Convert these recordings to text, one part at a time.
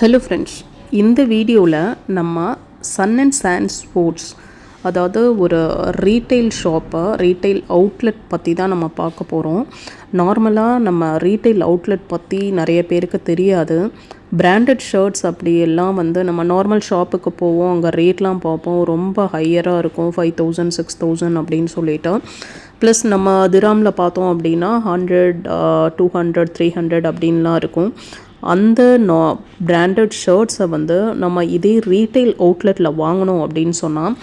Hello friends இந்த வீடியோவில் நம்ம சன் அண்ட் சாண்ட் ஸ்போர்ட்ஸ் அதாவது ஒரு ரீட்டைல் ஷாப்பை ரீட்டைல் அவுட்லெட் பற்றி தான் நம்ம பார்க்க போகிறோம் நார்மலாக நம்ம ரீட்டைல் அவுட்லெட் பற்றி நிறைய பேருக்கு தெரியாது. பிராண்டட் ஷர்ட்ஸ் அப்படி எல்லாம் வந்து நம்ம நார்மல் ஷாப்புக்கு போவோம் அங்கே ரேட்லாம் பார்ப்போம். ரொம்ப ஹையராக இருக்கும் ஃபைவ் தௌசண்ட் சிக்ஸ் தௌசண்ட் அப்படின்னு சொல்லிட்டு. ப்ளஸ் நம்ம திராமில் பார்த்தோம் அப்படின்னா hundred two hundred three hundred அப்படின்லாம் இருக்கும். அந்த நா பிராண்டட் ஷர்ட்ஸை வந்து நம்ம இதே ரீட்டைல் அவுட்லெட்டில் வாங்கினோம் அப்படின்னு சொன்னால்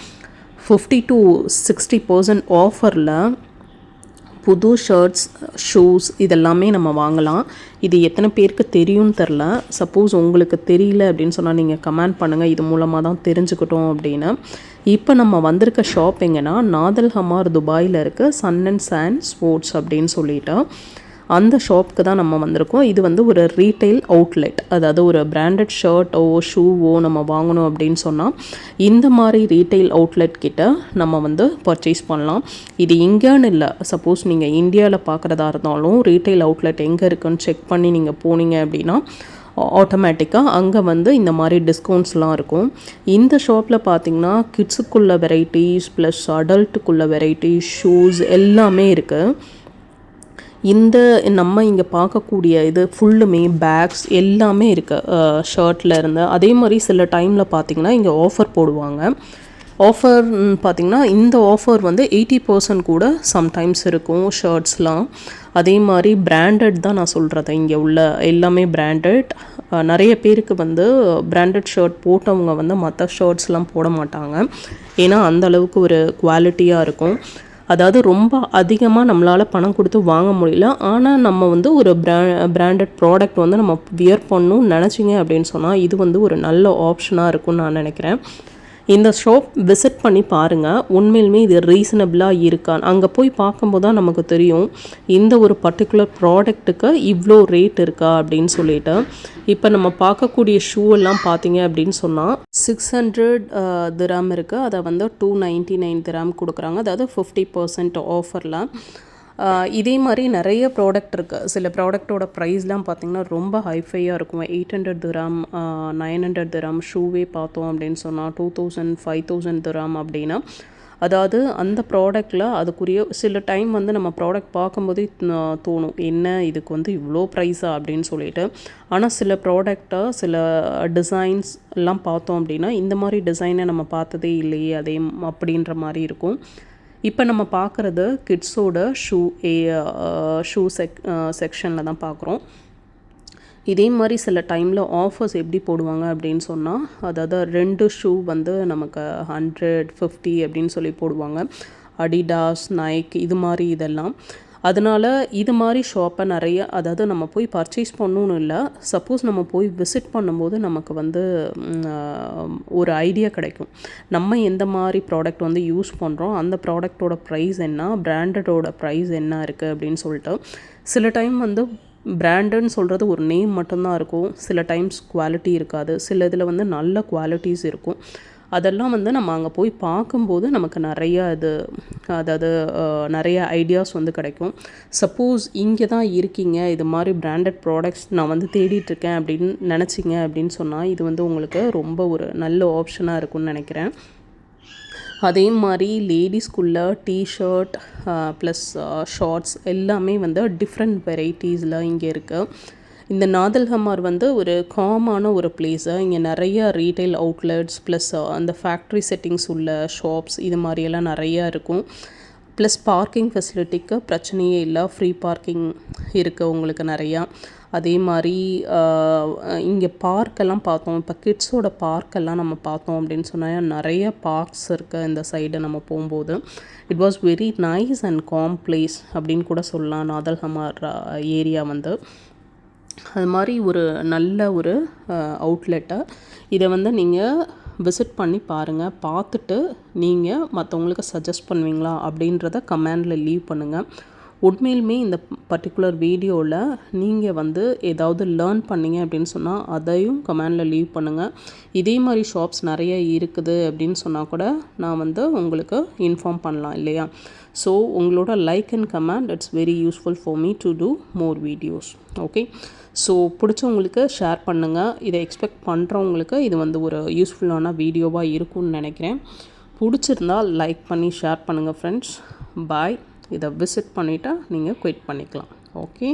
ஃபிஃப்டி டு சிக்ஸ்டி பர்சன்ட் ஆஃபரில் புது ஷர்ட்ஸ் ஷூஸ் இதெல்லாமே நம்ம வாங்கலாம். இது எத்தனை பேருக்கு தெரியும்னு தெரில சப்போஸ் உங்களுக்கு தெரியல அப்படின்னு சொன்னால் நீங்கள் கமெண்ட் பண்ணுங்கள் இது மூலமாக தான் தெரிஞ்சுக்கிட்டோம் அப்படின்னு. இப்போ நம்ம வந்திருக்க ஷாப் எங்கன்னா நாதல் ஹமார் துபாயில் இருக்க. சன் அண்ட் சாண்ட் ஸ்போர்ட்ஸ் அப்படின்னு சொல்லிட்டு. அந்த ஷாப்புக்கு தான் நம்ம வந்திருக்கோம். இது வந்து ஒரு ரீட்டைல் அவுட்லெட் அதாவது ஒரு பிராண்டட் ஷர்ட்டோ ஷூவோ நம்ம வாங்கணும் அப்படின்னு சொன்னால் இந்த மாதிரி ரீட்டைல் அவுட்லெட் கிட்ட நம்ம வந்து பர்ச்சேஸ் பண்ணலாம். இது இங்கேன்னு இல்லை. சப்போஸ் நீங்கள் இந்தியாவில் பார்க்குறதா இருந்தாலும் ரீட்டைல் அவுட்லெட் எங்கே இருக்குன்னு செக் பண்ணி நீங்கள் போனீங்க அப்படின்னா ஆட்டோமேட்டிக்காக அங்கே வந்து இந்த மாதிரி டிஸ்கவுண்ட்ஸ்லாம் இருக்கும். இந்த ஷாப்பில் பார்த்தீங்கன்னா கிட்ஸுக்குள்ள வெரைட்டிஸ் ப்ளஸ் அடல்ட்டுக்குள்ள வெரைட்டிஸ் ஷூஸ் எல்லாமே இருக்குது இந்த நம்ம இங்கே பார்க்கக்கூடிய இது ஃபுல்லுமே பேக்ஸ் எல்லாமே இருக்குது ஷர்ட்டில் இருந்து. அதே மாதிரி சில டைமில் பார்த்திங்கன்னா இங்கே ஆஃபர் போடுவாங்க. ஆஃபர் பார்த்திங்கன்னா இந்த ஆஃபர் வந்து எயிட்டி பர்சன்ட் கூட சம்டைம்ஸ் இருக்கும் ஷர்ட்ஸ்லாம் அதே மாதிரி பிராண்டட் தான் நான் சொல்கிறது இங்கே உள்ள எல்லாமே பிராண்டட் நிறைய பேருக்கு வந்து பிராண்டட் ஷர்ட் போட்டவங்க வந்து மற்ற ஷர்ட்ஸ்லாம் போட மாட்டாங்க. ஏன்னா அந்த அளவுக்கு ஒரு குவாலிட்டியாக இருக்கும். அதாவது ரொம்ப அதிகமாக நம்மளால் பணம் கொடுத்து வாங்க முடியல. ஆனால் நம்ம வந்து ஒரு பிரா பிராண்டட் ப்ராடக்ட் வந்து நம்ம வியர் பண்ணணும்னு நினச்சிங்க அப்படின்னு சொன்னால் இது வந்து ஒரு நல்ல ஆப்ஷனாக இருக்கும்னு நான் நினைக்கிறேன். இந்த ஷாப் விசிட் பண்ணி பாருங்கள் உண்மையிலுமே இது ரீசனபிளாக இருக்கான் அங்கே போய் பார்க்கும்போது தான் நமக்கு தெரியும் இந்த ஒரு பர்டிகுலர் ப்ராடக்ட்டுக்கு இவ்வளோ ரேட் இருக்கா அப்படின்னு சொல்லிட்டு. இப்போ நம்ம பார்க்கக்கூடிய ஷூ எல்லாம் பார்த்தீங்க அப்படின்னு சொன்னால் சிக்ஸ் ஹண்ட்ரட் திராம் இருக்குது அதை வந்து டூ நைன்ட்டி நைன் திராம் கொடுக்குறாங்க. அதாவது ஃபிஃப்டி பர்சன்ட் ஆஃபரில் இதே மாதிரி நிறைய ப்ராடக்ட் இருக்குது சில ப்ராடக்ட்டோட ப்ரைஸ்லாம் பார்த்திங்கன்னா ரொம்ப ஹைஃபையாக இருக்கும். Eight hundred dirham nine hundred dirham ஷூவே பார்த்தோம் அப்படின்னு சொன்னால் two thousand five thousand dirham அப்படின்னா அதாவது அந்த ப்ராடக்டில் அதுக்குரிய சில டைம் வந்து நம்ம ப்ராடக்ட் பார்க்கும்போதே தோணும். என்ன இதுக்கு வந்து இவ்வளோ ப்ரைஸா அப்படின்னு சொல்லிட்டு. ஆனால் சில ப்ராடக்டை சில டிசைன்ஸ் எல்லாம் பார்த்தோம் அப்படின்னா இந்த மாதிரி டிசைனை நம்ம பார்த்ததே இல்லையே அதே அப்படின்ற மாதிரி இருக்கும். இப்போ நம்ம பார்க்குறது கிட்ஸோட ஷூ ஏ ஷூ செக் செக்ஷனில் தான் பார்க்குறோம். இதே மாதிரி சில டைமில் ஆஃபர்ஸ் எப்படி போடுவாங்க அப்படின்னு சொன்னால் அதாவது ரெண்டு ஷூ வந்து நமக்கு ஹண்ட்ரட் ஃபிஃப்டி அப்படின்னு சொல்லி போடுவாங்க. அடிடாஸ் நைக் இது மாதிரி இதெல்லாம். அதனால் இது மாதிரி ஷாப்பை நிறைய அதாவது நம்ம போய் பர்ச்சேஸ் பண்ணணும்னு இல்லை சப்போஸ் நம்ம போய் விசிட் பண்ணும்போது நமக்கு வந்து ஒரு ஐடியா கிடைக்கும். நம்ம எந்த மாதிரி ப்ராடக்ட் வந்து யூஸ் பண்ணுறோம் அந்த ப்ராடக்டோட ப்ரைஸ் என்ன பிராண்டடோட ப்ரைஸ் என்ன இருக்குது அப்படின்னு சொல்லிட்டு சில டைம் வந்து பிராண்டுன்னு சொல்கிறது ஒரு நேம் மட்டும்தான் இருக்கும். சில டைம்ஸ் குவாலிட்டி இருக்காது. சில இதில் வந்து நல்ல குவாலிட்டிஸ் இருக்கும். அதெல்லாம் வந்து நம்ம அங்கே போய் பார்க்கும்போது நமக்கு நிறையா இது அதாவது நிறைய ஐடியாஸ் வந்து கிடைக்கும். சப்போஸ் இங்கே தான் இருக்கீங்க இது மாதிரி பிராண்டட் ப்ராடக்ட்ஸ் நான் வந்து தேடிட்டுருக்கேன் அப்படின்னு நினச்சிங்க அப்படின்னு சொன்னால் இது வந்து உங்களுக்கு ரொம்ப ஒரு நல்ல ஆப்ஷனாக இருக்கும்னு நினைக்கிறேன். அதே மாதிரி லேடிஸ்குள்ள டிஷர்ட் ப்ளஸ் ஷார்ட்ஸ் எல்லாமே வந்து டிஃப்ரெண்ட் வெரைட்டிஸில் இங்கே இருக்குது இந்த நாதல்ஹமார் வந்து ஒரு காமான ஒரு பிளேஸு இங்கே நிறைய ரீட்டைல் அவுட்லெட்ஸ் ப்ளஸ் அந்த ஃபேக்ட்ரி செட்டிங்ஸ் உள்ள ஷாப்ஸ் இது மாதிரியெல்லாம் நிறையா இருக்கும். ப்ளஸ் பார்க்கிங் ஃபெசிலிட்டிக்கு பிரச்சனையே இல்லை. ஃப்ரீ பார்க்கிங் இருக்குது உங்களுக்கு நிறையா. அதே மாதிரி இங்கே பார்க்கெல்லாம் பார்த்தோம். இப்போ கிட்ஸோட பார்க்கெல்லாம் நம்ம பார்த்தோம் அப்படின்னு சொன்னால் நிறைய பார்க்ஸ் இருக்குது இந்த சைடு நம்ம போகும்போது. It was very nice and calm place அப்படின்னு கூட சொல்லலாம். நாதல்ஹமார் ஏரியா வந்து. அது மாதிரி ஒரு நல்ல ஒரு அவுட்லெட்டை இதை வந்து நீங்கள் விசிட் பண்ணி பாருங்கள் பார்த்துட்டு நீங்கள் மற்றவங்களுக்கு சஜஸ்ட் பண்ணுவீங்களா அப்படின்றத கமெண்டில் லீவ் பண்ணுங்கள் உண்மையிலுமே இந்த பர்டிகுலர் வீடியோவில் நீங்கள் வந்து ஏதாவது லேர்ன் பண்ணீங்க அப்படின்னு சொன்னால் அதையும் கமெண்டில் லீவ் பண்ணுங்கள் இதே மாதிரி ஷாப்ஸ் நிறைய இருக்குது அப்படின்னு சொன்னால் கூட நான் வந்து உங்களுக்கு இன்ஃபார்ம் பண்ணலாம் இல்லையா? ஸோ உங்களோட like and comment it's very useful for me to do more videos okay so பிடிச்சவங்களுக்கு share பண்ணுங்கள் இதை எக்ஸ்பெக்ட் பண்ணுறவங்களுக்கு இது வந்து ஒரு யூஸ்ஃபுல்லான வீடியோவாக இருக்கும்னு நினைக்கிறேன். பிடிச்சிருந்தால் லைக் பண்ணி ஷேர் பண்ணுங்கள் ஃப்ரெண்ட்ஸ் பாய் இதை விசிட் பண்ணிவிட்டு நீங்கள் குயிட் பண்ணிக்கலாம். ஓகே